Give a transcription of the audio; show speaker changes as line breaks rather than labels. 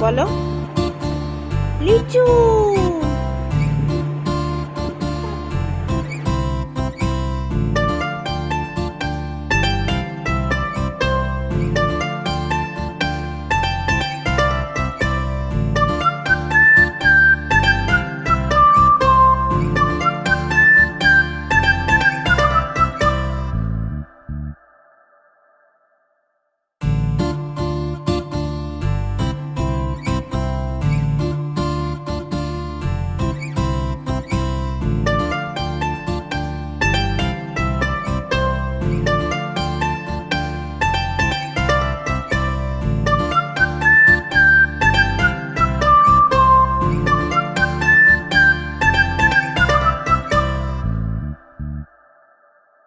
বলো। লিচু!